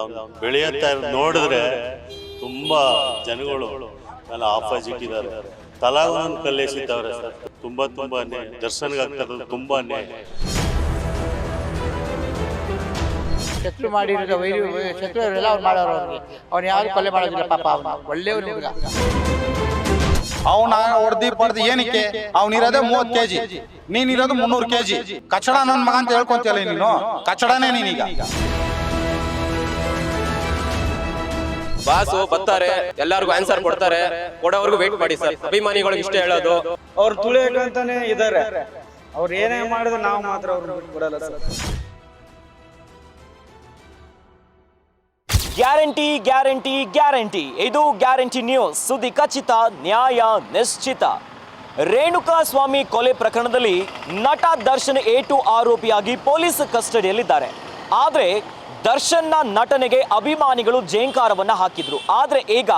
ಅವ್ನು ಬೆಳೆಯುತ್ತಾ ಇರೋದು ನೋಡಿದ್ರೆ ತುಂಬಾ ಜನಗಳು ಎಲ್ಲ ಆಪೋಸಿಟ್ ಇದ್ದಾರೆ ತಲಾಗೊಂದು ಕಲ್ಲೆಸಿದ್ದವ್ರೆ ಸರ್. ತುಂಬಾ ತುಂಬ ದರ್ಶನಗಾಗ್ತಾ ಇರೋದು ತುಂಬ ಶತ್ರು ಮಾಡಿರೋ ವೈರಿ ಶತ್ರು ಎಲ್ಲ ಅವ್ರು ಮಾಡೋರು ಅವ್ರಿಗೆ. ಅವ್ನು ಯಾರು ಕೊಲೆ ಮಾಡೋದಿಲ್ಲ ಪಾಪ ಅವನು ಒಳ್ಳೆಯವ್ರು ಹುಡುಗ ಅವನ ಹೊಡೆದಿ ಪಡೆದು ಏನಕ್ಕೆ? ಅವ್ನಿರೋದೇ ಮೂವತ್ ಕೆಜಿ. ನೀನಿರೋದು ಮುನ್ನೂರು ಕೆಜಿ. ಕಚಡ ನನ್ನ ಮಗ ಅಂತ ಹೇಳ್ಕೊಂತೀಯಲ್ಲ ನೀನು? ಕಚಡನೇ ನೀನೀಗ. ಬಾಸು ಬರ್ತಾರೆ ಎಲ್ಲರಿಗೂ ಆನ್ಸರ್ ಕೊಡ್ತಾರೆ. ಕೊಡೋವರೆಗೂ ವೇಟ್ ಮಾಡಿ ಸರ್. ಅಭಿಮಾನಿಗಳಿಗೆ ಇಷ್ಟ ಹೇಳೋದು. ಅವ್ರು ತುಳಿಯಕಂತಾನೆ ಇದಾರೆ. ಅವ್ರು ಏನೇ ಮಾಡಿದ್ರು ನಾವು ಮಾತ್ರ ಅವ್ರು ಬಿಟ್ಬಿಡಲ್ಲ ಸರ್. Guarantee guarantee guarantee. ಇದು ಗ್ಯಾರಂಟಿ ನ್ಯೂಸ್. ಸುದ್ದಿ ಖಚಿತ ನ್ಯಾಯ ನಿಶ್ಚಿತ. ರೇಣುಕಾ ಸ್ವಾಮಿ ಕೊಲೆ ಪ್ರಕರಣದಲ್ಲಿ ನಟ ದರ್ಶನ್ ಏಟು ಆರೋಪಿಯಾಗಿ ಪೊಲೀಸ್ ಕಸ್ಟಡಿಯಲ್ಲಿದ್ದಾರೆ. ಆದರೆ ದರ್ಶನ್ನ ನಟನೆಗೆ ಅಭಿಮಾನಿಗಳು ಜೇಂಕಾರವನ್ನ ಹಾಕಿದ್ರು. ಆದರೆ ಈಗ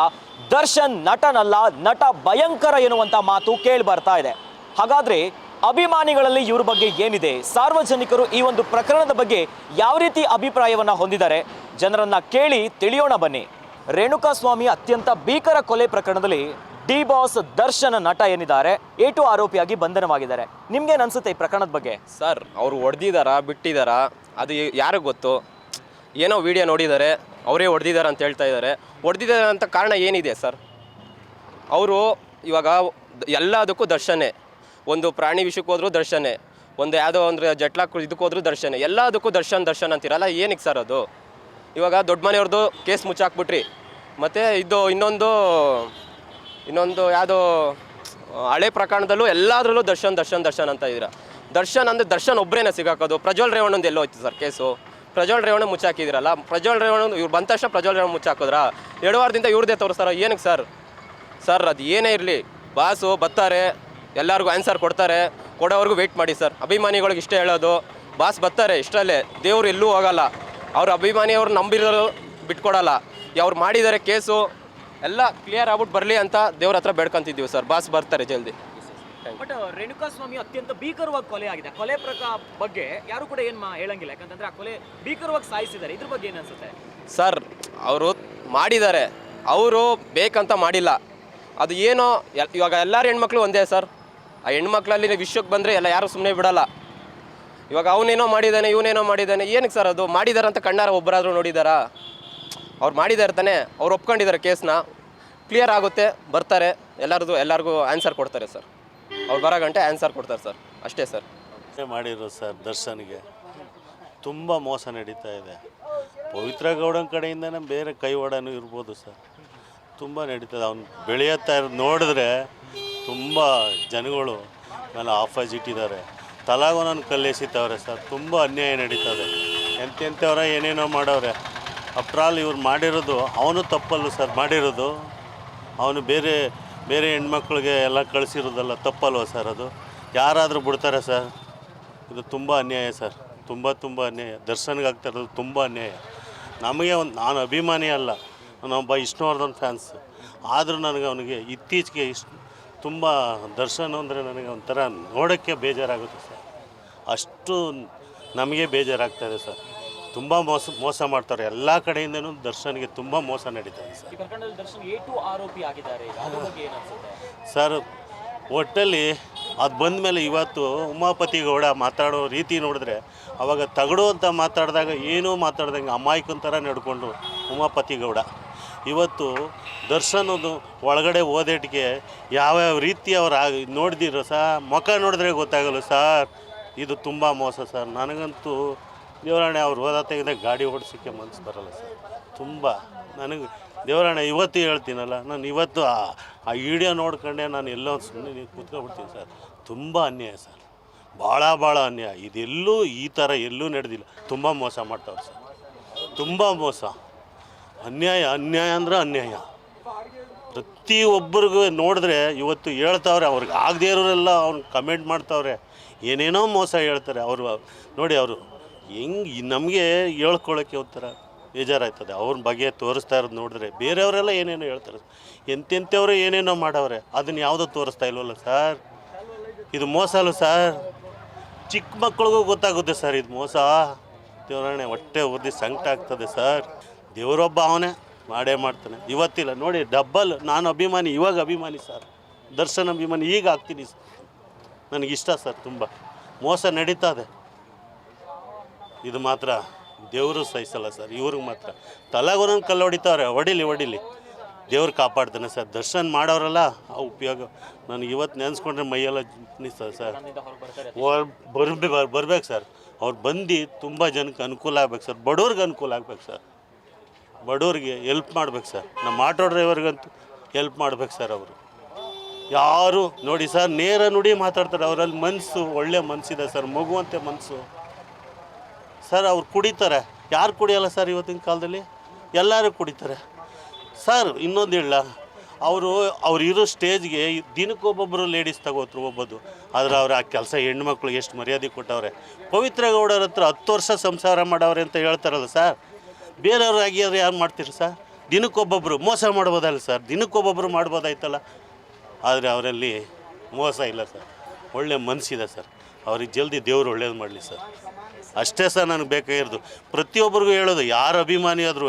ದರ್ಶನ್ ನಟನಲ್ಲ, ನಟ ಭಯಂಕರ ಎನ್ನುವಂಥ ಮಾತು ಕೇಳಿ ಬರ್ತಾ ಇದೆ. ಹಾಗಾದ್ರೆ ಅಭಿಮಾನಿಗಳಲ್ಲಿ ಇವ್ರ ಬಗ್ಗೆ ಏನಿದೆ? ಸಾರ್ವಜನಿಕರು ಈ ಒಂದು ಪ್ರಕರಣದ ಬಗ್ಗೆ ಯಾವ ರೀತಿ ಅಭಿಪ್ರಾಯವನ್ನ ಹೊಂದಿದ್ದಾರೆ? ಜನರನ್ನ ಕೇಳಿ ತಿಳಿಯೋಣ ಬನ್ನಿ. ರೇಣುಕಾ ಸ್ವಾಮಿ ಅತ್ಯಂತ ಭೀಕರ ಕೊಲೆ ಪ್ರಕರಣದಲ್ಲಿ ಡಿ ಬಾಸ್ ದರ್ಶನ ನಟ ಏನಿದ್ದಾರೆ ಏಟು ಆರೋಪಿಯಾಗಿ ಬಂಧನವಾಗಿದ್ದಾರೆ. ನಿಮ್ಗೇನ್ ಅನ್ಸುತ್ತೆ ಈ ಪ್ರಕರಣದ ಬಗ್ಗೆ? ಸರ್, ಅವ್ರು ಹೊಡೆದಿದಾರ, ಬಿಟ್ಟಿದಾರ, ಅದು ಯಾರಿಗೆ ಗೊತ್ತು? ಏನೋ ವಿಡಿಯೋ ನೋಡಿದ್ದಾರೆ ಅವರೇ ಹೊಡೆದಿದ್ದಾರೆ ಅಂತ ಹೇಳ್ತಾ ಇದ್ದಾರೆ ಹೊಡೆದಿದ್ದಾರೆ ಅಂತ ಕಾರಣ ಏನಿದೆ ಸರ್? ಅವರು ಇವಾಗ ಎಲ್ಲದಕ್ಕೂ ದರ್ಶನೇ. ಒಂದು ಪ್ರಾಣಿ ವಿಷಯಕ್ಕೆ ಹೋದ್ರೂ ದರ್ಶನೇ. ಒಂದು ಯಾವುದೋ ಅಂದರೆ ಜಟ್ಲಾಕ್ ಇದಕ್ಕೆ ದರ್ಶನೇ. ಎಲ್ಲದಕ್ಕೂ ದರ್ಶನ್ ದರ್ಶನ್ ಅಂತೀರಲ್ಲ, ಏನಕ್ಕೆ ಸರ್ ಅದು? ಇವಾಗ ದೊಡ್ಡ ಮನೆಯವ್ರದ್ದು ಕೇಸ್ ಮುಚ್ಚಾಕ್ಬಿಟ್ರಿ. ಮತ್ತು ಇದು ಇನ್ನೊಂದು ಇನ್ನೊಂದು ಯಾವುದೋ ಹಳೆ ಪ್ರಕರಣದಲ್ಲೂ ಎಲ್ಲದರಲ್ಲೂ ದರ್ಶನ್ ದರ್ಶನ್ ದರ್ಶನ್ ಅಂತ ಇದ್ದೀರಾ? ದರ್ಶನ್ ಅಂದರೆ ದರ್ಶನ್ ಒಬ್ಬರೇನೆ ಸಿಗಾಕೋದು. ಪ್ರಜ್ವಲ್ ರೇವಣ್ಣಂದು ಎಲ್ಲೋ ಹೋಯ್ತು ಸರ್ ಕೇಸು. ಪ್ರಜ್ವಲ್ ರೇವಣ್ಣ ಮುಚ್ಚಾಕಿದ್ದೀರಲ್ಲ? ಪ್ರಜ್ವಲ್ ರೇವಣ್ಣ ಇವ್ರು ಬಂದ ತಕ್ಷಣ ಪ್ರಜ್ವಲ್ ರೇವಣ್ಣ ಮುಚ್ಚಾಕೋದ್ರ? ಎರಡು ವಾರದಿಂದ ಇವ್ರದೇ ತೋರಿಸ್ತಾರ. ಏನಕ್ಕೆ ಸರ್? ಸರ್, ಅದು ಏನೇ ಇರಲಿ. ಬಾಸು, ಬರ್ತಾರೆ. ಎಲ್ಲರಿಗೂ ಆನ್ಸರ್ ಕೊಡ್ತಾರೆ. ಕೊಡೋವರೆಗೂ ವೆಯ್ಟ್ ಮಾಡಿ ಸರ್. ಅಭಿಮಾನಿಗಳಿಗೆ ಇಷ್ಟೇ ಹೇಳೋದು. ಬಾಸ್ ಬರ್ತಾರೆ ಇಷ್ಟರಲ್ಲೇ ದೇವ್ರು ಎಲ್ಲೂ ಹೋಗಲ್ಲ. ಅವ್ರ ಅಭಿಮಾನಿಯವ್ರು ನಂಬಿರೋರು ಬಿಟ್ಕೊಡಲ್ಲ. ಅವ್ರು ಮಾಡಿದ್ದಾರೆ ಕೇಸು. ಎಲ್ಲ ಕ್ಲಿಯರ್ ಆಗ್ಬಿಟ್ಟು ಬರಲಿ ಅಂತ ದೇವ್ರ ಹತ್ರ ಬೇಡ್ಕೊಂತಿದ್ದೀವಿ ಸರ್. ಬಾಸ್ ಬರ್ತಾರೆ ಜಲ್ದಿ. ಬಟ್ ರೇಣುಕಾ ಸ್ವಾಮಿ ಅತ್ಯಂತ ಭೀಕರವಾಗಿ ಕೊಲೆ ಆಗಿದೆ. ಕೊಲೆ ಪ್ರಕ ಬಗ್ಗೆ ಯಾರು ಕೂಡ ಏನು ಹೇಳಂಗಿಲ್ಲ. ಯಾಕಂತಂದ್ರೆ ಆ ಕೊಲೆ ಭೀಕರವಾಗಿ ಸಾಯಿಸಿದ್ದಾರೆ. ಇದ್ರ ಬಗ್ಗೆ ಏನಿಸುತ್ತೆ ಅನ್ಸುತ್ತೆ? ಸರ್ ಅವರು ಮಾಡಿದ್ದಾರೆ. ಅವರು ಬೇಕಂತ ಮಾಡಿಲ್ಲ. ಅದು ಏನೋ ಇವಾಗ ಎಲ್ಲರೂ ಹೆಣ್ಮಕ್ಳು ಒಂದೇ ಸರ್. ಆ ಹೆಣ್ಮಕ್ಳಲ್ಲಿ ವಿಶ್ವಕ್ಕೆ ಬಂದರೆ ಎಲ್ಲ ಯಾರು ಸುಮ್ಮನೆ ಬಿಡಲ್ಲ. ಇವಾಗ ಅವನೇನೋ ಮಾಡಿದ್ದಾನೆ ಇವನೇನೋ ಮಾಡಿದ್ದಾನೆ. ಏನಕ್ಕೆ ಸರ್ ಅದು? ಮಾಡಿದಾರಂತ ಅಂತ ಕಣ್ಣಾರ ಒಬ್ಬರಾದರೂ ನೋಡಿದಾರಾ? ಅವ್ರು ಮಾಡಿದ್ದಾರೆ ತಾನೆ, ಅವ್ರು ಒಪ್ಕೊಂಡಿದ್ದಾರೆ ಕೇಸ್ನ. ಕ್ಲಿಯರ್ ಆಗುತ್ತೆ, ಬರ್ತಾರೆ, ಎಲ್ಲರದು, ಎಲ್ಲರಿಗೂ ಆನ್ಸರ್ ಕೊಡ್ತಾರೆ ಸರ್ ಅವ್ರು ಬರೋ ಗಂಟೆ ಆನ್ಸರ್ ಕೊಡ್ತಾರೆ ಸರ್ ಅಷ್ಟೇ ಸರ್ ಮಾಡಿರೋ ಸರ್ ದರ್ಶನ್ಗೆ ತುಂಬ ಮೋಸ ನಡೀತಾ ಇದೆ. ಪವಿತ್ರ ಗೌಡನ ಕಡೆಯಿಂದನೇ ಬೇರೆ ಕೈವಾಡನೂ ಇರ್ಬೋದು ಸರ್ ತುಂಬ ನಡೀತದೆ. ಅವ್ನು ಬೆಳೆಯುತ್ತಾ ಇರೋದು ನೋಡಿದ್ರೆ ತುಂಬ ಜನಗಳು ಮೇಲೆ ಆಪೋಸಿಟ್ ಇದ್ದಾರೆ ತಲಾಗೊಂದೊಂದು ಕಲ್ಲೆಸಿತವ್ರೆ ಸರ್ ತುಂಬ ಅನ್ಯಾಯ ನಡೀತದೆ ಎಂತೆಂಥವ್ರ ಏನೇನೋ ಮಾಡವ್ರೆ. ಅಪ್ರಾಲ್ ಇವ್ರು ಮಾಡಿರೋದು, ಅವನು ತಪ್ಪಲ್ಲ ಸರ್ ಮಾಡಿರೋದು. ಅವನು ಬೇರೆ ಬೇರೆ ಹೆಣ್ಮಕ್ಳಿಗೆ ಎಲ್ಲ ಕಳಿಸಿರೋದಲ್ಲ ತಪ್ಪಲ್ವ ಸರ್ ಅದು? ಯಾರಾದರೂ ಬಿಡ್ತಾರೆ ಸರ್ ಇದು ತುಂಬ ಅನ್ಯಾಯ ಸರ್ ತುಂಬ ತುಂಬ ಅನ್ಯಾಯ. ದರ್ಶನ್ಗೆ ಆಗ್ತಾ ಇರೋದು ತುಂಬ ಅನ್ಯಾಯ. ನಮಗೆ ಒಂದು, ನಾನು ಅಭಿಮಾನಿ ಅಲ್ಲ. ನಾನೊಬ್ಬ ವಿಷ್ಣುವರ್ಧನ್ ಫ್ಯಾನ್ಸ್ ಆದರೂ ನನಗೆ ಅವನಿಗೆ ಇತ್ತೀಚೆಗೆ ಇಷ್ಟು, ತುಂಬ ದರ್ಶನ ಅಂದರೆ ನನಗೆ ಒಂಥರ ನೋಡೋಕ್ಕೆ ಬೇಜಾರಾಗುತ್ತೆ ಸರ್ ಅಷ್ಟು ನಮಗೆ ಬೇಜಾರಾಗ್ತಾಯಿದೆ ಸರ್ ತುಂಬ ಮೋಸ ಮೋಸ ಮಾಡ್ತಾರೆ. ಎಲ್ಲ ಕಡೆಯಿಂದನೂ ದರ್ಶನ್ಗೆ ತುಂಬ ಮೋಸ ನಡೀತದೆ ಸರ್. ಈ ಪ್ರಕರಣದಲ್ಲಿ ದರ್ಶನ್ ಏಟು ಆರೋಪಿ ಆಗಿದ್ದಾರೆ. ಈಗ ಅದ್ರ ಬಗ್ಗೆ ಏನ್ ಅನ್ಸುತ್ತೆ? ಸರ್ ಒಟ್ಟಲ್ಲಿ ಅದು ಬಂದ ಮೇಲೆ ಇವತ್ತು ಉಮಾಪತಿ ಗೌಡ ಮಾತಾಡೋ ರೀತಿ ನೋಡಿದ್ರೆ ಅವಾಗ ತಗಡು ಅಂತ ಮಾತಾಡಿದಾಗ ಏನೂ ಮಾತಾಡ್ದಂಗೆ ಅಮಾಯಕನ ಥರ ನಡ್ಕೊಂಡು ಉಮಾಪತಿ ಗೌಡ. ಇವತ್ತು ದರ್ಶನದು ಒಳಗಡೆ ಓದೇಟಿಗೆ ಯಾವ್ಯಾವ ರೀತಿ ಅವ್ರು ಆಗ ನೋಡಿದಿರೋ ಸರ್ ಮುಖ ನೋಡಿದ್ರೆ ಗೊತ್ತಾಗಲ್ಲ ಸರ್. ಇದು ತುಂಬ ಮೋಸ ಸರ್. ನನಗಂತೂ ದೇವರಾಣೆ ಅವ್ರು ಹೋದ ತೆಗೆದ ಗಾಡಿ ಓಡಿಸೋಕ್ಕೆ ಮನಸ್ಸು ಬರಲ್ಲ ಸರ್. ತುಂಬ ನನಗೆ ದೇವರಾಣೆ ಇವತ್ತು ಹೇಳ್ತೀನಲ್ಲ, ನಾನು ಇವತ್ತು ಆ ಆ ವಿಡಿಯೋ ನೋಡ್ಕೊಂಡೆ, ನಾನು ಎಲ್ಲೋ ಸುಮ್ಮನೆ ಕೂತ್ಕೊಬಿಡ್ತೀನಿ ಸರ್. ತುಂಬ ಅನ್ಯಾಯ ಸರ್. ಭಾಳ ಭಾಳ ಅನ್ಯಾಯ. ಇದೆಲ್ಲೂ ಈ ಥರ ಎಲ್ಲೂ ನಡೆದಿಲ್ಲ. ತುಂಬ ಮೋಸ ಮಾಡ್ತಾವ್ರೆ ಸರ್. ತುಂಬ ಮೋಸ. ಅನ್ಯಾಯ ಅನ್ಯಾಯ ಅಂದ್ರೆ ಅನ್ಯಾಯ. ಪ್ರತಿಯೊಬ್ಬರಿಗೂ ನೋಡಿದ್ರೆ ಇವತ್ತು ಹೇಳ್ತಾವ್ರೆ, ಅವ್ರಿಗೆ ಆಗದೇ ಇರೋರೆಲ್ಲ ಅವ್ನು ಕಮೆಂಟ್ ಮಾಡ್ತಾವ್ರೆ. ಏನೇನೋ ಮೋಸ ಹೇಳ್ತಾರೆ. ಅವರು, ನೋಡಿ ಅವರು ಹೆಂಗೆ ನಮಗೆ ಹೇಳ್ಕೊಳ್ಳೋಕ್ಕೆ ಒಂಥರ ಬೇಜಾರಾಯ್ತದೆ. ಅವ್ರ ಬಗ್ಗೆ ತೋರಿಸ್ತಾ ಇರೋದು ನೋಡಿದ್ರೆ ಬೇರೆಯವರೆಲ್ಲ ಏನೇನೋ ಹೇಳ್ತಾರೆ. ಎಂತೆಂಥವ್ರು ಏನೇನೋ ಮಾಡವ್ರೆ. ಅದನ್ನ ಯಾವುದೋ ತೋರಿಸ್ತಾ ಇಲ್ವಲ್ಲ ಸರ್? ಇದು ಮೋಸ ಅಲ್ಲ ಸರ್? ಚಿಕ್ಕ ಮಕ್ಳಿಗೂ ಗೊತ್ತಾಗುತ್ತೆ ಸರ್ ಇದು ಮೋಸ. ದೇವರಾಣೆ ಹೊಟ್ಟೆ ಉರ್ದಿ ಸಂಕಟ ಆಗ್ತದೆ ಸರ್. ದೇವರೊಬ್ಬ ಅವನೇ ಮಾಡೇ ಮಾಡ್ತಾನೆ. ಇವತ್ತಿಲ್ಲ. ನೋಡಿ ಡಬ್ಬಲ್ ನಾನು ಅಭಿಮಾನಿ, ಇವಾಗ ಅಭಿಮಾನಿ ಸರ್. ದರ್ಶನ್ ಅಭಿಮಾನಿ, ಈಗ ಆಗ್ತೀನಿ. ಸರ್ ನನಗಿಷ್ಟ ಸರ್ ತುಂಬ. ಮೋಸ ನಡೀತಾ ಇದೆ. ಇದು ಮಾತ್ರ ದೇವರು ಸಹಿಸಲ್ಲ ಸರ್, ಇವ್ರಿಗೆ ಮಾತ್ರ. ತಲೆಗೊಂದೊಂದು ಕಲ್ಲು ಹೊಡಿತಾವ್ರೆ, ಹೊಡಿಲಿ ಹೊಡಿಲಿ. ದೇವ್ರು ಕಾಪಾಡ್ತಾನೆ ಸರ್, ದರ್ಶನ ಮಾಡೋರಲ್ಲ, ಆ ಉಪಯೋಗ. ನನಗೆ ಇವತ್ತು ನೆನೆಸ್ಕೊಂಡ್ರೆ ಮೈಯೆಲ್ಲ ನಿಸ್ತದೆ ಸರ್. ಬರ್ಬೇ ಬರ್ಬೇಕು ಸರ್. ಅವ್ರು ಬಂದು ತುಂಬ ಜನಕ್ಕೆ ಅನುಕೂಲ ಆಗ್ಬೇಕು ಸರ್. ಬಡವ್ರಿಗೆ ಅನುಕೂಲ ಆಗ್ಬೇಕು ಸರ್. ಬಡವ್ರಿಗೆ ಎಲ್ಪ್ ಮಾಡ್ಬೇಕು ಸರ್. ನಮ್ಮ ಆಟೋ ಡ್ರೈವರ್ಗಂತೂ ಎಲ್ಪ್ ಮಾಡ್ಬೇಕು ಸರ್ ಅವರು. ಯಾರು ನೋಡಿ ಸರ್, ನೇರ ನುಡಿ ಮಾತಾಡ್ತಾರೆ. ಅವರಲ್ಲಿ ಮನಸ್ಸು, ಒಳ್ಳೆ ಮನಸ್ಸಿದೆ ಸರ್. ಮಗುವಂತೆ ಮನಸ್ಸು. ಸರ್, ಅವ್ರು ಕುಡಿತಾರೆ. ಯಾರು ಕುಡಿಯಲ್ಲ ಸರ್ ಇವತ್ತಿನ ಕಾಲದಲ್ಲಿ? ಎಲ್ಲರೂ ಕುಡಿತಾರೆ. ಸರ್, ಇನ್ನೊಂದು ಇಲ್ಲ ಅವರು, ಅವ್ರು ಇರೋ ಸ್ಟೇಜ್ಗೆ ದಿನಕ್ಕೊಬ್ಬೊಬ್ಬರು ಲೇಡೀಸ್ ತಗೋತ್ರು ಒಬ್ಬದು ಆದರೆ ಅವ್ರು ಆ ಕೆಲಸ ಹೆಣ್ಮಕ್ಳಿಗೆ ಎಷ್ಟು ಮರ್ಯಾದೆ ಕೊಟ್ಟವ್ರೆ. ಪವಿತ್ರ ಗೌಡರ ಹತ್ರ ಹತ್ತು ವರ್ಷ ಸಂಸಾರ ಮಾಡವ್ರೆ ಅಂತ ಹೇಳ್ತಾರಲ್ಲ ಸರ್. ಬೇರೆಯವ್ರು ಅವ್ರು ಯಾರು ಮಾಡ್ತೀರಿ ಸರ್? ದಿನಕ್ಕೊಬ್ಬೊಬ್ಬರು ಮೋಸ ಮಾಡ್ಬೋದಲ್ಲ ಸರ್? ದಿನಕ್ಕೊಬ್ಬೊಬ್ಬರು ಮಾಡ್ಬೋದಾಯ್ತಲ್ಲ? ಆದರೆ ಅವರಲ್ಲಿ ಮೋಸ ಇಲ್ಲ ಸರ್. ಒಳ್ಳೆ ಮನಸ್ಸಿದೆ ಸರ್. ಅವ್ರಿಗೆ ಜಲ್ದಿ ದೇವರು ಒಳ್ಳೇದು ಮಾಡಲಿ ಸರ್. ಅಷ್ಟೇ ಸರ್ ನನಗೆ ಬೇಕಾಗಿರೋದು. ಪ್ರತಿಯೊಬ್ಬರಿಗೂ ಹೇಳೋದು, ಯಾರು ಅಭಿಮಾನಿ ಆದ್ರೂ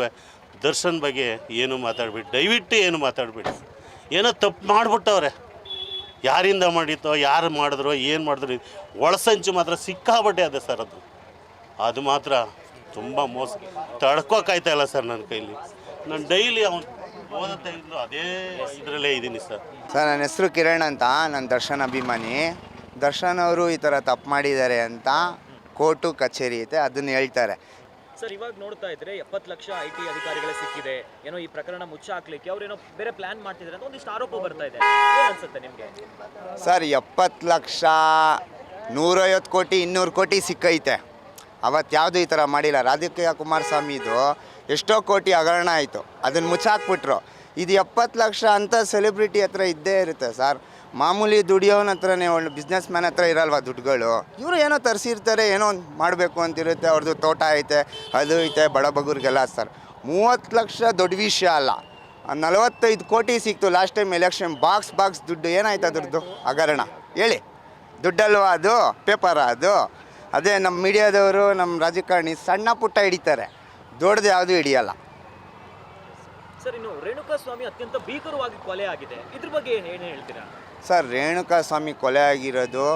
ದರ್ಶನ್ ಬಗ್ಗೆ ಏನು ಮಾತಾಡ್ಬಿಟ್ಟು ದಯವಿಟ್ಟು ಏನು ಮಾತಾಡ್ಬಿಟ್ಟು ಏನೋ ತಪ್ಪು ಮಾಡಿಬಿಟ್ಟವ್ರೆ. ಯಾರಿಂದ ಮಾಡಿತ್ತೋ, ಯಾರು ಮಾಡಿದ್ರೋ, ಏನು ಮಾಡಿದ್ರು ಒಳಸಂಚು ಮಾತ್ರ ಸಿಕ್ಕಾಬಟ್ಟೆ ಅದೇ ಸರ್ ಅದು. ಅದು ಮಾತ್ರ ತುಂಬ ಮೋಸ. ತಡ್ಕೋಕಾಯ್ತಾ ಇಲ್ಲ ಸರ್ ನನ್ನ ಕೈಲಿ. ನಾನು ಡೈಲಿ ಅವ್ನು ಓದುತ್ತಾ ಅದೇ ಇದರಲ್ಲೇ ಇದ್ದೀನಿ ಸರ್. ಸರ್, ನನ್ನ ಹೆಸರು ಕಿರಣ್ ಅಂತ, ನನ್ನ ದರ್ಶನ್ ಅಭಿಮಾನಿ. ದರ್ಶನ್ ಅವರು ಈ ಥರ ತಪ್ಪು ಮಾಡಿದ್ದಾರೆ ಅಂತ ಕೋರ್ಟು ಕಚೇರಿ ಐತೆ ಅದನ್ನ ಹೇಳ್ತಾರೆ. ಸರ್ ಇವಾಗ ನೋಡ್ತಾ ಇದ್ರೆ ಎಪ್ಪತ್ತು ಲಕ್ಷ ಐ ಟಿ ಅಧಿಕಾರಿಗಳೇ ಸಿಕ್ಕಿದೆ. ಏನೋ ಈ ಪ್ರಕರಣ ಮುಚ್ಚ ಹಾಕ್ಲಿಕ್ಕೆ ಅವ್ರೇನೋ ಬೇರೆ ಪ್ಲಾನ್ ಮಾಡ್ತಿದ್ದಾರೆ ಅಂತ ಒಂದಿಷ್ಟು ಆರೋಪ ಬರ್ತಾ ಇದೆ. ಏನ್ ಅನ್ಸುತ್ತೆ ನಿಮ್ಗೆ? ಸರ್ ಎಪ್ಪತ್ತು ಲಕ್ಷ ನೂರೈವತ್ತು ಕೋಟಿ ಇನ್ನೂರು ಕೋಟಿ ಸಿಕ್ಕೈತೆ. ಅವತ್ತು ಯಾವುದು ಈ ಥರ ಮಾಡಿಲ್ಲ. ರಾಧಿಕಾ ಕುಮಾರಸ್ವಾಮಿದು ಎಷ್ಟೋ ಕೋಟಿ ಹಗರಣ ಆಯಿತು. ಅದನ್ನು ಮುಚ್ಚಾಕ್ಬಿಟ್ರು. ಇದು ಎಪ್ಪತ್ತು ಲಕ್ಷ ಅಂತ ಸೆಲೆಬ್ರಿಟಿ ಹತ್ರ ಇದ್ದೇ ಇರುತ್ತೆ ಸರ್. ಮಾಮೂಲಿ ದುಡಿಯೋನ ಹತ್ರನೇ, ಒಳ್ಳೆ ಬಿಸ್ನೆಸ್ ಮ್ಯಾನ್ ಹತ್ರ ಇರಲ್ವಾ ದುಡ್ಡುಗಳು? ಇವರು ಏನೋ ತರಿಸಿರ್ತಾರೆ, ಏನೋ ಒಂದು ಮಾಡಬೇಕು ಅಂತಿರುತ್ತೆ ಅವ್ರದ್ದು ತೋಟ ಐತೆ, ಅದು ಐತೆ, ಬಡ ಬಗ್ಗರಿಗೆಲ್ಲ ಸರ್ ಮೂವತ್ತು ಲಕ್ಷ ದೊಡ್ಡ ವಿಷಯ ಅಲ್ಲ. ನಲವತ್ತೈದು ಕೋಟಿ ಸಿಕ್ತು last time election box box ದುಡ್ಡು, ಏನಾಯ್ತು ಅದ್ರದ್ದು? ಹಗರಣ. ಹೇಳಿ. ದುಡ್ಡಲ್ವಾ ಅದು? ಪೇಪರ ಅದು? ಅದೇ ನಮ್ಮ ಮೀಡಿಯಾದವರು ನಮ್ಮ ರಾಜಕಾರಣಿ ಸಣ್ಣ ಪುಟ್ಟ ಹಿಡಿತಾರೆ. ದೊಡ್ಡದು ಯಾವುದು ಹಿಡಿಯಲ್ಲ. ಸರ್, ಇನ್ನು ರೇಣುಕಾ ಸ್ವಾಮಿ ಅತ್ಯಂತ ಭೀಕರವಾಗಿ ಕೊಲೆ ಆಗಿದೆ. ಇದ್ರ ಬಗ್ಗೆ ಏನ್ ಹೇಳ್ತೀರಾ? ಸರ್ ರೇಣುಕಾ ಸ್ವಾಮಿ ಕೊಲೆ ಆಗಿರೋದು,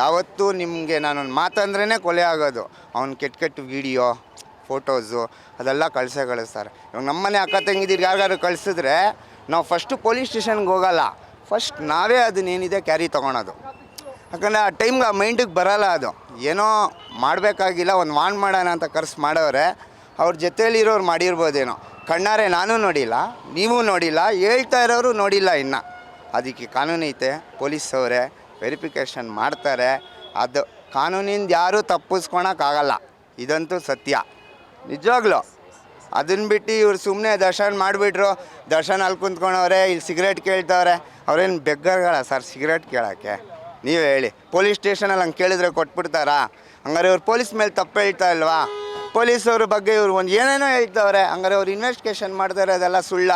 ಯಾವತ್ತೂ ನಿಮಗೆ ನಾನೊಂದು ಮಾತಂದ್ರೇ ಕೊಲೆ ಆಗೋದು. ಅವ್ನು ಕೆಟ್ಟ ಕೆಟ್ಟ ವಿಡಿಯೋ, ಫೋಟೋಸು, ಅದೆಲ್ಲ ಕಳಿಸೇ ಕಳಿಸ್ತಾರೆ ಇವಾಗ ನಮ್ಮನೆ ಅಕ್ಕ ತಂಗಿದ್ದೀರಿ ಯಾರಿಗಾರು ಕಳಿಸಿದ್ರೆ, ನಾವು ಫಸ್ಟು ಪೊಲೀಸ್ ಸ್ಟೇಷನ್ಗೆ ಹೋಗಲ್ಲ. ಫಸ್ಟ್ ನಾವೇ ಅದನ್ನೇನಿದೆ ಕ್ಯಾರಿ ತೊಗೊಳೋದು. ಯಾಕಂದರೆ ಆ ಟೈಮ್ಗೆ ಆ ಮೈಂಡಿಗೆ ಬರಲ್ಲ ಅದು. ಏನೋ ಮಾಡಬೇಕಾಗಿಲ್ಲ, ಒಂದು ವಾನ್ ಮಾಡೋಣ ಅಂತ ಕರ್ಸು ಮಾಡೋರೆ, ಅವ್ರ ಜೊತೇಲಿರೋರು ಮಾಡಿರ್ಬೋದೇನೋ. ಕಣ್ಣಾರೆ ನಾನು ನೋಡಿಲ್ಲ, ನೀವು ನೋಡಿಲ್ಲ, ಹೇಳ್ತಾ ಇರೋರು ನೋಡಿಲ್ಲ ಇನ್ನು. ಅದಕ್ಕೆ ಕಾನೂನು ಐತೆ, ಪೊಲೀಸ್ ಅವರೇ ವೆರಿಫಿಕೇಷನ್ ಮಾಡ್ತಾರೆ. ಅದು ಕಾನೂನಿಂದ ಯಾರೂ ತಪ್ಪಿಸ್ಕೊಳಕ್ಕಾಗಲ್ಲ ಇದಂತೂ ಸತ್ಯ. ನಿಜವಾಗ್ಲೂ. ಅದನ್ನ ಬಿಟ್ಟು ಇವ್ರು ಸುಮ್ಮನೆ ದರ್ಶನ ಮಾಡಿಬಿಟ್ರು, ದರ್ಶನ ಅಲ್ಲಿ ಕುಂತ್ಕೊಂಡವ್ರೆ ಇಲ್ಲಿ ಸಿಗರೇಟ್ ಕೇಳ್ತವ್ರೆ. ಅವ್ರೇನು ಬೆಗ್ಗರ್ಗಳ ಸರ್ ಸಿಗರೇಟ್ ಕೇಳೋಕ್ಕೆ? ನೀವೇ ಹೇಳಿ. ಪೊಲೀಸ್ ಸ್ಟೇಷನಲ್ಲಿ ಹಂಗೆ ಕೇಳಿದ್ರೆ ಕೊಟ್ಬಿಡ್ತಾರಾ? ಹಂಗಾರೆ ಇವ್ರು ಪೊಲೀಸ್ ಮೇಲೆ ತಪ್ಪು ಹೇಳ್ತಾ ಇಲ್ವಾ? ಪೊಲೀಸವ್ರ ಬಗ್ಗೆ ಇವ್ರು ಒಂದು ಏನೇನೋ ಹೇಳ್ತವ್ರೆ. ಹಂಗಾರೆ ಅವ್ರು ಇನ್ವೆಸ್ಟಿಗೇಷನ್ ಮಾಡ್ತಾರೆ ಅದೆಲ್ಲ ಸುಳ್ಳ.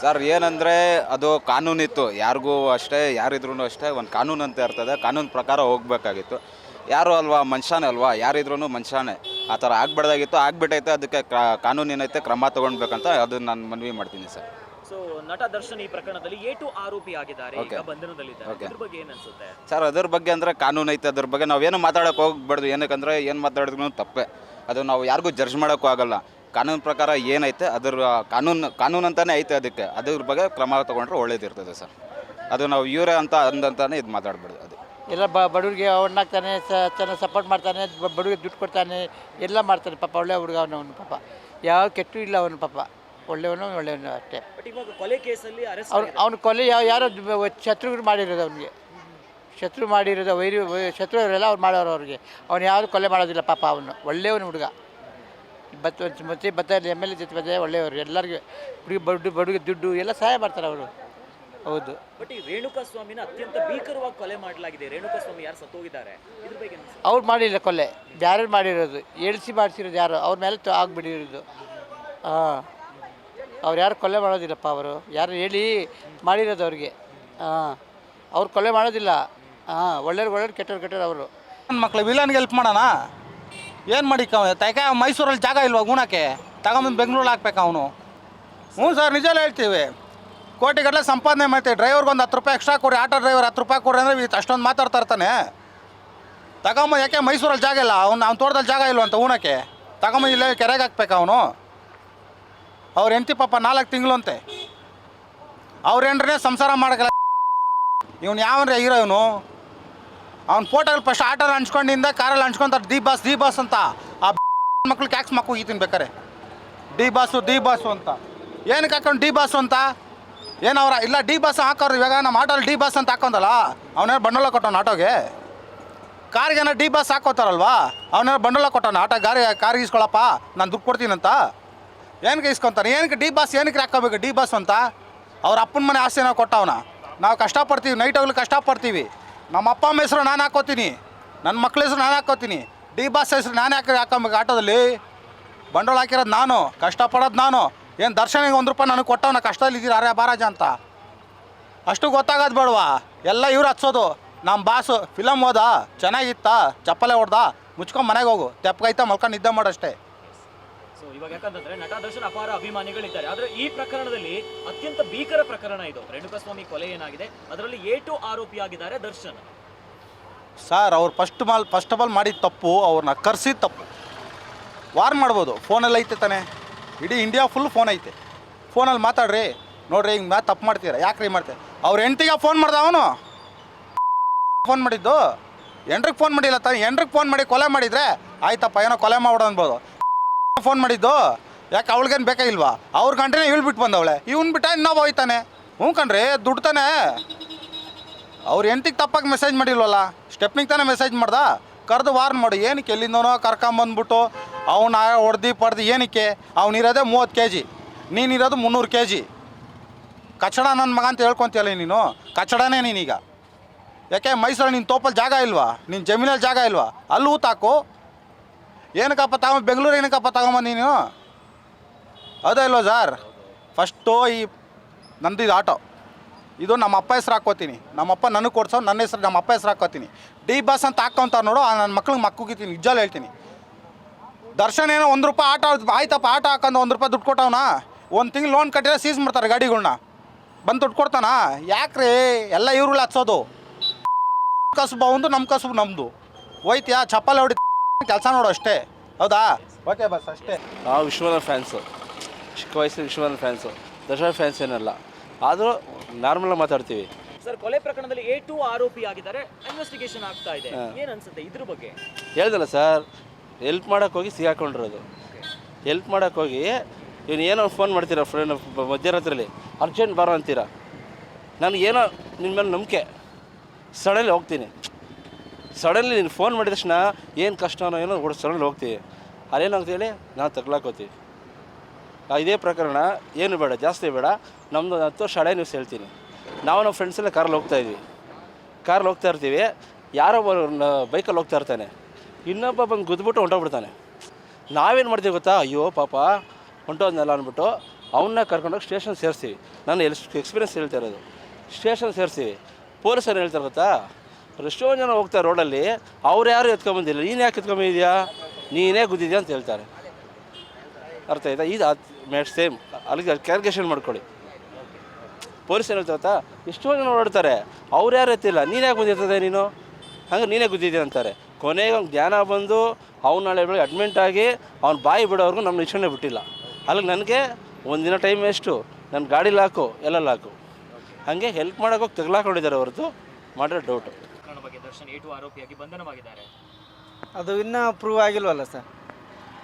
ಸರ್ ಏನಂದರೆ ಅದು ಕಾನೂನಿತ್ತು. ಯಾರಿಗೂ ಅಷ್ಟೇ ಯಾರಿದ್ರೂ ಅಷ್ಟೇ ಒಂದು ಕಾನೂನು ಅಂತ ಇರ್ತದೆ. ಕಾನೂನು ಪ್ರಕಾರ ಹೋಗ್ಬೇಕಾಗಿತ್ತು. ಯಾರು ಅಲ್ವಾ? ಮನುಷ್ಯನೇ ಅಲ್ವಾ? ಯಾರಿದ್ರೂ ಮನುಷ್ಯನೇ. ಆ ಥರ ಆಗ್ಬಾರ್ದಾಗಿತ್ತು ಆಗ್ಬಿಟ್ಟೈತೆ ಅದಕ್ಕೆ ಕಾ- ಕಾನೂನು ಏನೈತೆ ಕ್ರಮ ತೊಗೊಳ್ಬೇಕಂತ ಅದನ್ನ ನಾನು ಮನವಿ ಮಾಡ್ತೀನಿ ಸರ್. ಸೊ ನಟ ದರ್ಶನ್ ಈ ಪ್ರಕರಣದಲ್ಲಿ ಏಟು ಆರೋಪಿ ಆಗಿದ್ದಾರೆ. ಈಗ ಬಂಧನದಲ್ಲಿದ್ದಾರೆ. Okay. ಬಗ್ಗೆ ಏನ್ ಅನ್ಸುತ್ತೆ? ಸರ್ ಅದ್ರ ಬಗ್ಗೆ ಅಂದರೆ ಕಾನೂನು ಐತೆ ಅದ್ರ ಬಗ್ಗೆ ನಾವೇನು ಮಾತಾಡೋಕೆ ಹೋಗ್ಬಾರ್ದು. ಏನಕ್ಕಂದ್ರೆ ಏನು ಮಾತಾಡಿದ್ರು ತಪ್ಪೆ. ಅದು ನಾವು ಯಾರಿಗೂ ಜಡ್ಜ್ ಮಾಡೋಕ್ಕೂ ಆಗಲ್ಲ. ಕಾನೂನು ಪ್ರಕಾರ ಏನೈತೆ ಅದ್ರ ಕಾನೂನು ಕಾನೂನು ಅಂತಲೇ ಐತೆ ಅದಕ್ಕೆ. ಅದ್ರ ಬಗ್ಗೆ ಕ್ರಮ ತೊಗೊಂಡ್ರೆ ಒಳ್ಳೇದಿರ್ತದೆ ಸರ್. ಅದು ನಾವು ಇವರೇ ಅಂತ ಅಂದಂತಾನೆ ಇದು ಮಾತಾಡ್ಬಾರ್ದು ಅದು. ಎಲ್ಲ ಬ ಬಡವ್ರಿಗೆ ಅವ್ನಾಗ್ತಾನೆ ಚೆನ್ನಾಗಿ ಸಪೋರ್ಟ್ ಮಾಡ್ತಾನೆ ಬ- ಬಡವ್ರಿಗೆ ದುಡ್ಡು ಕೊಡ್ತಾನೆ ಎಲ್ಲ ಮಾಡ್ತಾನೆ ಪಾಪ. ಒಳ್ಳೆ ಹುಡುಗ ಅವನು ಪಾಪ. ಯಾವ ಕೆಟ್ಟು ಇಲ್ಲ ಅವನು ಪಾಪ. ಒಳ್ಳೆಯವನು ಒಳ್ಳೆಯವನು ಅಷ್ಟೇ. ಕೊಲೆ ಕೇಸಲ್ಲಿ ಅರೆಸ್ಟ್ ಅವ್ನು ಅವ್ನು ಕೊಲೆ ಯಾವ ಯಾರೋ ಶತ್ರುಗಳು ಮಾಡಿರೋದು ಅವನಿಗೆ. ಶತ್ರು ಮಾಡಿರೋದು ವೈರಿ ಶತ್ರು ಅವರೆಲ್ಲ ಅವ್ರು ಮಾಡೋರು ಅವ್ರಿಗೆ. ಅವ್ನು ಯಾರು ಕೊಲೆ ಮಾಡೋದಿಲ್ಲ ಪಾಪ ಅವನು. ಒಳ್ಳೆಯವನು ಹುಡುಗ. ಬತ್ತ ಮತ್ತೆ ಬತ್ತ ಎಂ ಎಲ್ ಎ ಜೊತೆ ಒಳ್ಳೆಯವರು. ಎಲ್ಲರಿಗೂ ಹುಡುಗಿ ಬಡ್ಡು ಬಡುಗೆ ದುಡ್ಡು ಎಲ್ಲ ಸಹಾಯ ಮಾಡ್ತಾರೆ ಅವರು. ಹೌದು. ಬಟ್ ಈ ರೇಣುಕಾ ಸ್ವಾಮಿನ ಅತ್ಯಂತ ಭೀಕರವಾಗಿ ಕೊಲೆ ಮಾಡಲಾಗಿದೆ. ರೇಣುಕಾ ಸ್ವಾಮಿ ಯಾರು ಸತ್ತೋಗಿದ್ದಾರೆ? ಇದ್ರ ಬಗ್ಗೆ ಏನ್ ಅನ್ಸುತ್ತೆ? ಅವ್ರು ಮಾಡಿಲ್ಲ ಕೊಲೆ. ಯಾರು ಮಾಡಿರೋದು? ಎಳಿಸಿ ಮಾಡಿಸಿರೋದು ಯಾರು? ಅವ್ರ ಮೇಲೆ ತ- ಆಗ್ಬಿಟ್ಟಿರೋದು. ಹಾಂ ಅವ್ರು ಯಾರು ಕೊಲೆ ಮಾಡೋದಿಲ್ಲಪ್ಪ ಅವರು. ಯಾರು ಹೇಳಿ ಮಾಡಿರೋದು ಅವ್ರಿಗೆ. ಹಾಂ ಅವ್ರು ಕೊಲೆ ಮಾಡೋದಿಲ್ಲ. ಹಾಂ ಒಳ್ಳೆಯವ್ರು ಒಳ್ಳೆಯವ್ರು ಕೆಟ್ಟವ್ರು ಕೆಟ್ಟವ್ರು ಅವರು. ನನ್ನ ಮಕ್ಳು ವಿಲನ್ಗೆ ಹೆಲ್ಪ್ ಮಾಡೋಣ? ಏನು ಮಾಡಿ ಯಾಕೆ ಮೈಸೂರಲ್ಲಿ ಜಾಗ ಇಲ್ವಾ ಗುಣಕ್ಕೆ? ತಗೊಂಬಂದು ಬೆಂಗಳೂರಲ್ಲಿ ಹಾಕ್ಬೇಕು ಅವನು. ಹ್ಞೂ ಸರ್ ನಿಜಲ್ಲ ಹೇಳ್ತೀವಿ. ಕೋಟಿಗಟ್ಟಲೆ ಸಂಪಾದನೆ ಮಾಡ್ತೀವಿ. ಡ್ರೈವರ್ಗೆ ಒಂದು ಹತ್ತು ರೂಪಾಯಿ ಎಕ್ಸ್ಟ್ರಾ ಕೊಡಿ, ಆಟೋ ಡ್ರೈವರ್ ಹತ್ತು ರೂಪಾಯಿ ಕೊಡಿ ಅಂದರೆ ಅಷ್ಟೊಂದು ಮಾತಾಡ್ತಾ ಇರ್ತಾನೆ. ತಗೊಂಬ ಯಾಕೆ ಮೈಸೂರಲ್ಲಿ ಜಾಗ ಇಲ್ಲ? ಅವ್ನು ಅವ್ನ ತೋಟದಲ್ಲಿ ಜಾಗ ಇಲ್ವಂತ ಊನಕ್ಕೆ. ತಗೊಂಬ ಇಲ್ಲೇ ಕೆರೆಗೆ ಹಾಕ್ಬೇಕು ಅವನು. ಅವ್ರ ಹೆಂಡತಿ ಪಾಪ ನಾಲ್ಕು ತಿಂಗಳು ಅಂತೆ ಅವ್ರ ಸಂಸಾರ ಮಾಡೋಕ್ಕಲ್ಲ ಇವನು ಯಾವನ್ರೆ ಇರೋ ಇವನು? ಅವ್ನ ಫೋಟೋಲ್ಲಿ ಫಸ್ಟ್ ಆಟೋಲ್ಲಿ ಹಂಚ್ಕೊಂಡಿಂದ ಕಾರಲ್ಲಿ ಹಂಚ್ಕೊಂತಾರೆ, ಡಿ ಬಾಸ್ ಡಿ ಬಾಸ್ ಅಂತ. ಆ ಮಕ್ಳು ಕ್ಯಾಕ್ಸ್ ಮಕ್ಕಳು ಹೋಗಿ ಬೇಕಾರೆ. ಡಿ ಬಾಸು ಡಿ ಬಾಸು ಅಂತ. ಏನಕ್ಕೆ ಹಾಕೊಂಡು ಡಿ ಬಾಸು ಅಂತ? ಏನು ಇಲ್ಲ, ಡಿ ಬಾಸ್ ಹಾಕೋರು ಇವಾಗ ನಮ್ಮ ಆಟೋಲ್ಲಿ ಡಿ ಬಾಸ್ ಅಂತ ಹಾಕೊಂಡಲ್ಲ? ಅವನೇನು ಬಂಡವಾಳ ಕೊಟ್ಟವನು ಆಟೋಗೆ? ಕಾರ್ಗೇನ ಡಿ ಬಾಸ್ ಹಾಕೋತಾರಲ್ವಾ? ಅವನೇನು ಬಂಡವಾಳ ಕೊಟ್ಟವನು ಆಟೋ ಗಾರಿ ಕಾರಿಗೆ ಇಸ್ಕೊಳಪ್ಪ, ನಾನು ದುಡ್ಡು ಕೊಡ್ತೀನಂತ ಏನಕ್ಕೆ ಇಸ್ಕೊತಾನೆ? ಏನಕ್ಕೆ ಡಿ ಬಾಸ್ ಏನಕ್ಕೆ ಹಾಕೋಬೇಕು ಡಿ ಬಾಸ್ ಅಂತ? ಅವ್ರ ಅಪ್ಪನ ಮನೆ ಆಸ್ತಿ ನಾವು ಕೊಟ್ಟವನ. ನಾವು ಕಷ್ಟಪಡ್ತೀವಿ ನೈಟ್ ಹೋಗ್ಲಿಕ್ಕೆ ಕಷ್ಟಪಡ್ತೀವಿ. ನಮ್ಮ ಅಪ್ಪ ಅಮ್ಮ ಹೆಸರು ನಾನು ಹಾಕೋತೀನಿ. ನನ್ನ ಮಕ್ಳ ಹೆಸರು ನಾನು ಹಾಕೋತೀನಿ. ಡಿ ಬಾಸ್ ಹೆಸರು ನಾನು ಯಾಕೆ ಹಾಕೊಂಬೇಕು ಆಟೋದಲ್ಲಿ ಬಂಡವಾಳ ಹಾಕಿರೋದು ನಾನು, ಕಷ್ಟಪಡೋದು ನಾನು. ಏನು ದರ್ಶನಿಗೆ ಒಂದು ರೂಪಾಯಿ ನನಗೆ ಕೊಟ್ಟವನ ಕಷ್ಟದಲ್ಲಿ ಇದ್ದೀರ? ಅರೆ ಬಾರಾಜ ಅಂತ. ಅಷ್ಟು ಗೊತ್ತಾಗೋದು ಬೇಡವಾ? ಎಲ್ಲ ಇವ್ರು ಹಚ್ಚೋದು ನಮ್ಮ ಬಾಸು ಫಿಲಮ್ ಹೋದ ಚೆನ್ನಾಗಿತ್ತಾ? ಚಪ್ಪಲೆ ಹೊಡ್ದ? ಮುಚ್ಕೊಂಡು ಮನೆಗೆ ಹೋಗು. ತೆಪ್ಪಗೈತ ಮಲ್ಕೊಂಡು ನಿದ್ದೆ ಮಾಡಷ್ಟೇ. ಸೊ ಇವಾಗ ಯಾಕಂತಂದ್ರೆ ನಟ ದರ್ಶನ್ ಅಪಾರ ಅಭಿಮಾನಿಗಳಿದ್ದಾರೆ. ಆದ್ರೆ ಈ ಪ್ರಕರಣದಲ್ಲಿ ಅತ್ಯಂತ ಭೀಕರ ಪ್ರಕರಣ ಇದು. ರೇಣುಕಾಸ್ವಾಮಿ ಕೊಲೆ ಏನಾಗಿದೆ? ಅದರಲ್ಲಿ ಏಟು ಆರೋಪಿಯಾಗಿದ್ದಾರೆ ದರ್ಶನ್. ಸರ್, ಅವ್ರು ಫಸ್ಟ್ ಮಾಲ್ ಫಸ್ಟ್ ಆಫ್ ಆಲ್ ಮಾಡಿದ ತಪ್ಪು ಅವ್ರನ್ನ ಕರ್ಸಿದ ತಪ್ಪು. ವಾರ್ ಮಾಡ್ಬೋದು. ಫೋನಲ್ಲಿ ಐತೆ ತಾನೆ? ಇಡೀ ಇಂಡಿಯಾ ಫುಲ್ ಫೋನ್ ಐತೆ. ಫೋನಲ್ಲಿ ಮಾತಾಡ್ರಿ. ನೋಡ್ರಿ, ಹಿಂಗೆ ಮ್ಯಾ ತಪ್ಪು ಮಾಡ್ತೀರಾ? ಯಾಕೆ ರೀ ಮಾಡ್ತೀರ? ಅವ್ರ ಹೆಂಡ್ತಿಗೆ ಫೋನ್ ಮಾಡ್ದ ಅವನು? ಫೋನ್ ಮಾಡಿದ್ದು? ಎಂಡ್ರಿಗೆ ಫೋನ್ ಮಾಡಿಲ್ಲ ತಾನೆ? ಎಂಡ್ರಿಗೆ ಫೋನ್ ಮಾಡಿ ಕೊಲೆ ಮಾಡಿದ್ರೆ? ಆಯ್ತಪ್ಪ, ಏನೋ ಕೊಲೆ ಮಾಡೋಣ ಅನ್ಬೋದು. ಫೋನ್ ಮಾಡಿದ್ದು. ಯಾಕೆ ಅವಳಿಗೇನು ಬೇಕಾಗಿಲ್ವಾ? ಅವ್ರ ಗಂಟೆನೇ ಇವ್ಳು ಬಿಟ್ಟು ಬಂದವಳೆ. ಇವ್ನು ಬಿಟ್ಟ ಇನ್ನೊಬ್ಬ ಹೋಯ್ತಾನೆ ಹ್ಞೂ ಕಣ್ರಿ, ದುಡ್ಡು ತಾನೆ. ಅವ್ರು ಎಂಟಿಗೆ ತಪ್ಪಾಗಿ ಮೆಸೇಜ್ ಮಾಡಿಲ್ವಲ್ಲ? ಸ್ಟೆಪ್ನಿಗೆ ತಾನೇ ಮೆಸೇಜ್ ಮಾಡ್ದ? ಕರೆದು ವಾರ್ನ್ ಮಾಡು. ಏನಕ್ಕೆ ಎಲ್ಲಿಂದನೋ ಕರ್ಕೊಂಬಂದ್ಬಿಟ್ಟು ಅವನ ಹೊಡೆದು ಪಡ್ದು ಏನಕ್ಕೆ? ಅವನಿರೋದೇ ಮೂವತ್ತು ಕೆ ಜಿ ನೀನಿರೋದು ಮುನ್ನೂರು ಕೆ ಜಿ ಕಚಡ ನನ್ನ ಮಗ ಅಂತ ಹೇಳ್ಕೊತೀಯಲ್ಲ ನೀನು? ಕಚಡನೇ ನೀನೀಗ. ಯಾಕೆ ಮೈಸೂರಲ್ಲಿ ನಿನ್ನ ತೋಪಲ್ಲಿ ಜಾಗ ಇಲ್ವಾ? ನಿನ್ನ ಜಮೀನಲ್ಲಿ ಜಾಗ ಇಲ್ವಾ? ಅಲ್ಲೂ ಊತಾಕು ಏನಕ್ಕಪ್ಪ ತಗೊಂಬ ಬೆಂಗಳೂರು ಏನಕ್ಕಪ್ಪ ತಗೊಂಬ ನೀನು? ಅದೇ ಇಲ್ವಾ ಸರ್? ಫಸ್ಟು ಈ ನಂದು ಇದು ಆಟೋ. ಇದು ನಮ್ಮ ಅಪ್ಪ ಹೆಸ್ರು ಹಾಕ್ಕೋತೀನಿ. ನಮ್ಮ ಅಪ್ಪ ನನಗೆ ಕೊಡ್ಸೋ, ನನ್ನ ಹೆಸ್ರು, ನಮ್ಮ ಅಪ್ಪ ಹೆಸ್ರು ಹಾಕ್ಕೋತೀನಿ. ಡಿ ಬಸ್ ಅಂತ ಹಾಕ್ಕೊಂತಾರೆ ನೋಡು ನನ್ನ ಮಕ್ಳಿಗೆ ಮಕ್ಕುಗಿತೀನಿ ನಿಜಾಲು ಹೇಳ್ತೀನಿ. ದರ್ಶನ್ ಏನೋ ಒಂದು ರೂಪಾಯಿ ಆಟೋ ಆಯ್ತಪ್ಪ, ಆಟೋ ಹಾಕೊಂಡು ಒಂದು ರೂಪಾಯಿ ದುಡ್ಡು ಕೊಟ್ಟವನ? ಒಂದು ತಿಂಗ್ಳು ಲೋನ್ ಕಟ್ಟಿದ್ರೆ ಸೀಸ್ ಮಾಡ್ತಾರೆ ಗಾಡಿಗಳನ್ನ ಬಂದು ದುಡ್ಡು ಕೊಡ್ತಾನ? ಯಾಕ್ರಿ? ಎಲ್ಲ ಇವ್ರುಗಳು ಹಚ್ಚೋದು ಕಸುಬು ಅವಂದು ನಮ್ಮ ಕಸುಬು ನಮ್ಮದು ಹೋಯ್ತಿಯಾ? ಚಪ್ಪಲಿ ಹೊಡಿ ಕೆಲಸ ನೋಡು ಅಷ್ಟೇ. ಹೌದಾ? ಓಕೆ ಬಸ್ ಅಷ್ಟೇ. ನಾವು ವಿಶ್ವನಾಥ್ ಫ್ಯಾನ್ಸು ಚಿಕ್ಕ ವಯಸ್ಸಿನ ವಿಶ್ವನಾಥ್ ಫ್ಯಾನ್ಸು ದರ್ಶನ್ ಫ್ಯಾನ್ಸ್ ಏನಲ್ಲ. ಆದರೂ ನಾರ್ಮಲಾಗಿ ಮಾತಾಡ್ತೀವಿ. ಸರ್ ಕೊಲೆ ಪ್ರಕರಣದಲ್ಲಿ ಎ ಟು ಆರೋಪಿಯಾಗಿದ್ದಾರೆ ಇನ್ವೆಸ್ಟಿಗೇಷನ್ ಆಗ್ತಾ ಇದೆ. ಏನು ಅನ್ಸುತ್ತೆ ಇದ್ರ ಬಗ್ಗೆ? ಹೇಳ್ದಲ್ಲ ಸರ್ ಹೆಲ್ಪ್ ಮಾಡಕ್ಕೆ ಹೋಗಿ ಸಿಗಾಕೊಂಡಿರೋದು ಹೆಲ್ಪ್ ಮಾಡಕ್ಕೆ ಹೋಗಿ ಇವನು ಏನೋ ಫೋನ್ ಮಾಡ್ತೀರಾ ಫ್ರೆಂಡ್ ಮಧ್ಯರಾತ್ರಿಯಲ್ಲಿ ಅರ್ಜೆಂಟ್ ಬರೋ ಅಂತೀರಾ? ನನಗೇನೋ ನಿಮ್ಮ ಮೇಲೆ ನಂಬಿಕೆ. ಸಡನ್ಲಿ ಹೋಗ್ತೀನಿ. ಸಡನ್ಲಿ ನೀನು ಫೋನ್ ಮಾಡಿದ ತಕ್ಷಣ ಏನು ಕಷ್ಟನೋ ಏನೋ ಕೂಡ ಸಡನ್ಲಿ ಹೋಗ್ತೀವಿ ಅಂತ ಹೇಳಿ? ನಾನು ತಗ್ಲಾಕೋತೀವಿ ಇದೇ ಪ್ರಕರಣ, ಏನು ಬೇಡ, ಜಾಸ್ತಿ ಬೇಡ. ನಮ್ಮದು ಹತ್ತು ವರ್ಷ ಹಳೆ ನ್ಯೂಸ್ ಹೇಳ್ತೀನಿ. ನಾವು ನಮ್ಮ ಫ್ರೆಂಡ್ಸ್ ಎಲ್ಲ ಕಾರಲ್ಲಿ ಹೋಗ್ತಾ ಇದ್ವಿ. ಕಾರಲ್ಲಿ ಹೋಗ್ತಾ ಇರ್ತೀವಿ. ಯಾರೋ ಬೈಕಲ್ಲಿ ಹೋಗ್ತಾ ಇರ್ತಾನೆ. ಇನ್ನೊಬ್ಬ ಬಂದು ಗುದ್ಬಿಟ್ಟು ಹೊಂಟೋಗ್ಬಿಡ್ತಾನೆ. ನಾವೇನು ಮಾಡ್ತೀವಿ ಗೊತ್ತಾ? ಅಯ್ಯೋ ಪಾಪ, ಹೊಂಟೋದ್ನಲ್ಲ ಅಂದ್ಬಿಟ್ಟು ಅವನ್ನ ಕರ್ಕೊಂಡೋಗಿ ಸ್ಟೇಷನ್ ಸೇರಿಸ್ತೀವಿ ನಾನು ಎಕ್ಸ್ಪೀರಿಯನ್ಸ್ ಹೇಳ್ತಾ ಇರೋದು. ಸ್ಟೇಷನ್ ಸೇರಿಸ್ತೀವಿ ಪೊಲೀಸರು ಹೇಳ್ತಾರೆ ಗೊತ್ತಾ? ಎಷ್ಟೊಂದು ಜನ ಹೋಗ್ತಾರೆ ರೋಡಲ್ಲಿ, ಅವ್ರು ಯಾರು ಎತ್ಕೊಂಬಂದಿಲ್ಲ. ನೀನು ಯಾಕೆ ಎತ್ಕೊಂಬಂದಿದ್ಯಾ? ನೀನೇ ಗುದ್ದಿದ್ಯಾ ಅಂತ ಹೇಳ್ತಾರೆ. ಅರ್ಥ ಆಯ್ತಾ? ಇದು ಮ್ಯಾಟ್ ಸೇಮ್. ಅಲ್ಲಿಗೆ ಕ್ಯಾಲ್ಕುಲೇಷನ್ ಮಾಡ್ಕೊಳ್ಳಿ. ಪೊಲೀಸ್ ಏನು ಹೇಳ್ತಾ ಎಷ್ಟೊಂದು ಜನ ಓಡಾಡ್ತಾರೆ. ಅವ್ರು ಯಾರು ಎತ್ತಿಲ್ಲ? ನೀನು ಯಾಕೆ ಗುದ್ದಿರ್ತದೆ ನೀನು? ಹಂಗೆ ನೀನೇ ಗುದ್ದಿದ್ಯಾ? ಅಂತಾರೆ. ಕೊನೆಗೆ ಅವ್ನು ಜ್ಞಾನ ಬಂದು, ಅವ್ನು ನಾಳೆ ಬೆಳಗ್ಗೆ ಅಡ್ಮಿಂಟ್ ಆಗಿ, ಅವ್ನು ಬಾಯಿ ಬಿಡೋವ್ರಿಗೂ ನಮ್ಮ ನಿರೀಕ್ಷಣೆ ಬಿಟ್ಟಿಲ್ಲ. ಅಲ್ಲಿಗೆ ನನಗೆ ಒಂದಿನ ಟೈಮ್ ಎಷ್ಟು ನನ್ನ ಗಾಡಿಲಿ ಹಾಕು ಎಲ್ಲ ಹಾಕು ಹಾಗೆ ಹೆಲ್ಪ್ ಮಾಡೋಕೆ ತೆಗ್ಲಾಕೊಂಡಿದ್ದಾರೆ ಹೊರತು, ಮಾಡಿರೋ ಡೌಟು ದರ್ಶನ್ ಏಟು ಆರೋಪಿಯಾಗಿ ಬಂಧನವಾಗಿದ್ದಾರೆ. ಅದು ಇನ್ನೂ ಪ್ರೂವ್ ಆಗಿಲ್ವಲ್ಲ ಸರ್?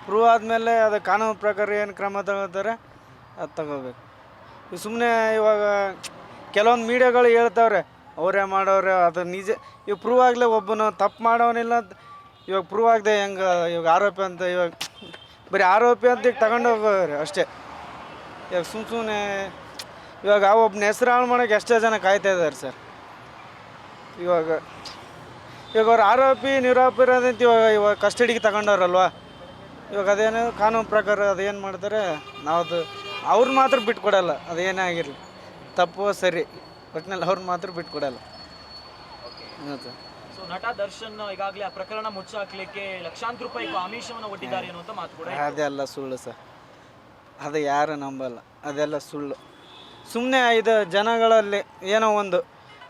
ಪ್ರೂವ್ ಆದಮೇಲೆ ಅದು ಕಾನೂನು ಪ್ರಕಾರ ಏನು ಕ್ರಮ ತಗೋತಾರೆ ಅದು ತಗೋಬೇಕು. ಸುಮ್ಮನೆ ಇವಾಗ ಕೆಲವೊಂದು ಮೀಡಿಯಾಗಳು ಹೇಳ್ತಾವ್ರೆ, ಅವರೇ ಮಾಡೋರೆ, ಅದು ನಿಜ. ಇವಾಗ ಪ್ರೂವ್ ಆಗಲೇ ಒಬ್ಬನು ತಪ್ಪು ಮಾಡೋನಿಲ್ಲ ಅಂತ, ಇವಾಗ ಪ್ರೂವ್ ಆಗದೆ ಹೆಂಗೆ, ಇವಾಗ ಆರೋಪಿ ಅಂತ ಇವಾಗ ಬರೀ ಆರೋಪಿ ಅಂತ ಈಗ ತಗೊಂಡು ಅಷ್ಟೇ. ಇವಾಗ ಸುಮ್ಮ ಸುಮ್ಮನೆ ಇವಾಗ ಒಬ್ಬನ ಹೆಸರು ಹಾಳು ಮಾಡೋಕ್ಕೆ ಎಷ್ಟೇ ಜನ ಕಾಯ್ತಾ ಇದ್ದಾರೆ ಸರ್. ಇವಾಗ ಇವಾಗ ಅವ್ರು ಆರೋಪಿ ನಿರಾಪರಾಧಿ ಅಂತ ಇವಾಗ ಇವಾಗ ಕಸ್ಟಡಿಗೆ ತಗೊಂಡವ್ರಲ್ವಾ? ಇವಾಗ ಅದೇನು ಕಾನೂನು ಪ್ರಕಾರ ಅದೇನು ಮಾಡ್ತಾರೆ ನಾವು ಅದು ಅವ್ರು ಮಾತ್ರ ಬಿಟ್ಕೊಡಲ್ಲ ಅದೇನೇ ಆಗಿರಲಿ. ತಪ್ಪು ಸರಿ. ಒಟ್ಟಿನಲ್ಲಿ ಅವ್ರು ಮಾತ್ರ ಬಿಟ್ಕೊಡಲ್ಲ. ಹ್ಞೂ ಸರ್ ಸೊ ನಟ ದರ್ಶನ್ ಈಗಾಗಲೇ ಆ ಪ್ರಕರಣ ಮುಚ್ಚಾಕ್ಲಿಕ್ಕೆ ಲಕ್ಷಾಂತರ ರೂಪಾಯಿ ಆಮಿಷವನ್ನು ಒಡ್ಡಿದ್ದಾರೆ ಮಾತು ಕೂಡ. ಅದೆಲ್ಲ ಸುಳ್ಳು ಸರ್. ಅದು ಯಾರು ನಂಬಲ್ಲ. ಅದೆಲ್ಲ ಸುಳ್ಳು. ಸುಮ್ಮನೆ ಇದು ಜನಗಳಲ್ಲಿ ಏನೋ ಒಂದು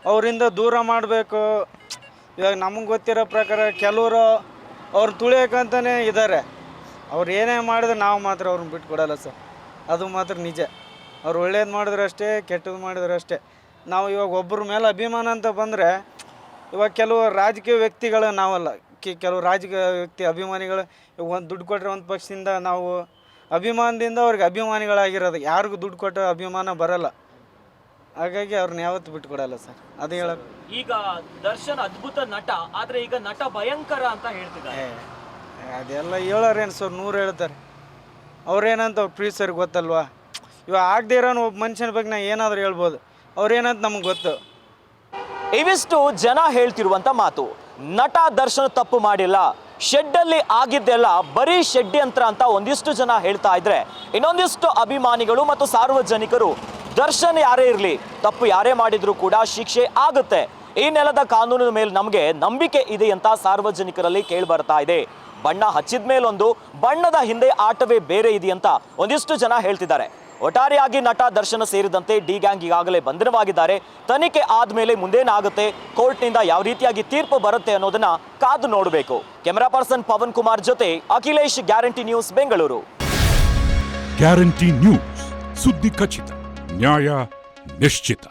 ಅವರಿಂದ ದೂರ ಮಾಡಬೇಕು ಇವಾಗ ನಮಗೆ ಗೊತ್ತಿರೋ ಪ್ರಕಾರ ಕೆಲವರು ಅವ್ರು ತುಳಿಯೋಕಂತಲೇ ಇದ್ದಾರೆ ಅವ್ರು ಏನೇ ಮಾಡಿದ್ರೆ ನಾವು ಮಾತ್ರ ಅವ್ರನ್ನ ಬಿಟ್ಕೊಡಲ್ಲ ಸರ್. ಅದು ಮಾತ್ರ ನಿಜ. ಅವ್ರು ಒಳ್ಳೇದು ಮಾಡಿದ್ರೆ ಅಷ್ಟೇ ಕೆಟ್ಟದ್ದು ಮಾಡಿದ್ರೆ ಅಷ್ಟೇ. ನಾವು ಇವಾಗ ಒಬ್ಬರ ಮೇಲೆ ಅಭಿಮಾನ ಅಂತ ಬಂದರೆ ಇವಾಗ ಕೆಲವು ರಾಜಕೀಯ ವ್ಯಕ್ತಿಗಳು ನಾವಲ್ಲ. ಕಿ- ಕೆಲವು ರಾಜಕೀಯ ವ್ಯಕ್ತಿ ಅಭಿಮಾನಿಗಳು ಒಂದು ದುಡ್ಡು ಕೊಟ್ಟರೆ ಒಂದು ಪಕ್ಷದಿಂದ ನಾವು ಅಭಿಮಾನದಿಂದ ಅವ್ರಿಗೆ ಅಭಿಮಾನಿಗಳಾಗಿರೋದು. ಯಾರಿಗೂ ದುಡ್ಡು ಕೊಟ್ಟರೆ ಅಭಿಮಾನ ಬರಲ್ಲ. ಹಾಗಾಗಿ ಅವ್ರನ್ನ ಯಾವತ್ತು ಬಿಟ್ಕೊಡಲ್ಲ ಸರ್. ಅದು ಹೇಳ ಈಗ ದರ್ಶನ್ ಅದ್ಭುತ ನಟ ಆದ್ರೆ ಈಗ ನಟ ಭಯಂಕರ ಅಂತ ಹೇಳ್ತಿದ್ದಾರೆ. ಏ, ಅದೆಲ್ಲ ಹೇಳೋರೇನು ಸರ್? ನೂರು ಹೇಳ್ತಾರೆ. ಅವ್ರೇನಂತ ಅವ್ರ ಸರ್ ಗೊತ್ತಲ್ವಾ? ಇವಾಗ ಆಗದೆ ಇರೋನು ಒಬ್ಬ ಮನುಷ್ಯನ ಬಗ್ಗೆ ನಾ ಏನಾದರೂ ಹೇಳ್ಬೋದು. ಅವ್ರೇನಂತ ನಮ್ಗೆ ಗೊತ್ತು. ಇವಿಷ್ಟು ಜನ ಹೇಳ್ತಿರುವಂತ ಮಾತು. ನಟ ದರ್ಶನ ತಪ್ಪು ಮಾಡಿಲ್ಲ. ಶೆಡ್ ಅಲ್ಲಿ ಆಗಿದ್ದೆಲ್ಲ ಬರೀ ಷಡ್ಯಂತ್ರ ಅಂತ ಒಂದಿಷ್ಟು ಜನ ಹೇಳ್ತಾ ಇದ್ರೆ ಇನ್ನೊಂದಿಷ್ಟು ಅಭಿಮಾನಿಗಳು ಮತ್ತು ಸಾರ್ವಜನಿಕರು ದರ್ಶನ್ ಯಾರೇ ಇರಲಿ, ತಪ್ಪು ಯಾರೇ ಮಾಡಿದರೂ ಕೂಡ ಶಿಕ್ಷೆ ಆಗುತ್ತೆ. ಈ ನೆಲದ ಕಾನೂನಿನ ಮೇಲೆ ನಮಗೆ ನಂಬಿಕೆ ಇದೆ ಅಂತ ಸಾರ್ವಜನಿಕರಲ್ಲಿ ಕೇಳಿ ಬರ್ತಾ ಇದೆ. ಬಣ್ಣ ಹಚ್ಚಿದ ಮೇಲೊಂದು, ಬಣ್ಣದ ಹಿಂದೆ ಆಟವೇ ಬೇರೆ ಇದೆಯಂತ ಒಂದಿಷ್ಟು ಜನ ಹೇಳ್ತಿದ್ದಾರೆ. ಒಟ್ಟಾರೆಯಾಗಿ ನಟ ದರ್ಶನ ಸೇರಿದಂತೆ ಡಿ ಗ್ಯಾಂಗ್ ಈಗಾಗಲೇ ಬಂಧನವಾಗಿದ್ದಾರೆ. ತನಿಖೆ ಆದ್ಮೇಲೆ ಮುಂದೇನಾಗುತ್ತೆ, ಕೋರ್ಟ್ನಿಂದ ಯಾವ ರೀತಿಯಾಗಿ ತೀರ್ಪು ಬರುತ್ತೆ ಅನ್ನೋದನ್ನ ಕಾದು ನೋಡಬೇಕು. ಕೆಮೆರಾ ಪರ್ಸನ್ ಪವನ್ ಕುಮಾರ್ ಜೊತೆ Akhilesh Guarantee News Bengaluru. Guarantee News, ಸುದ್ದಿ ಖಚಿತ. ನ್ಯಾಯ ನಿಶ್ಚಿತ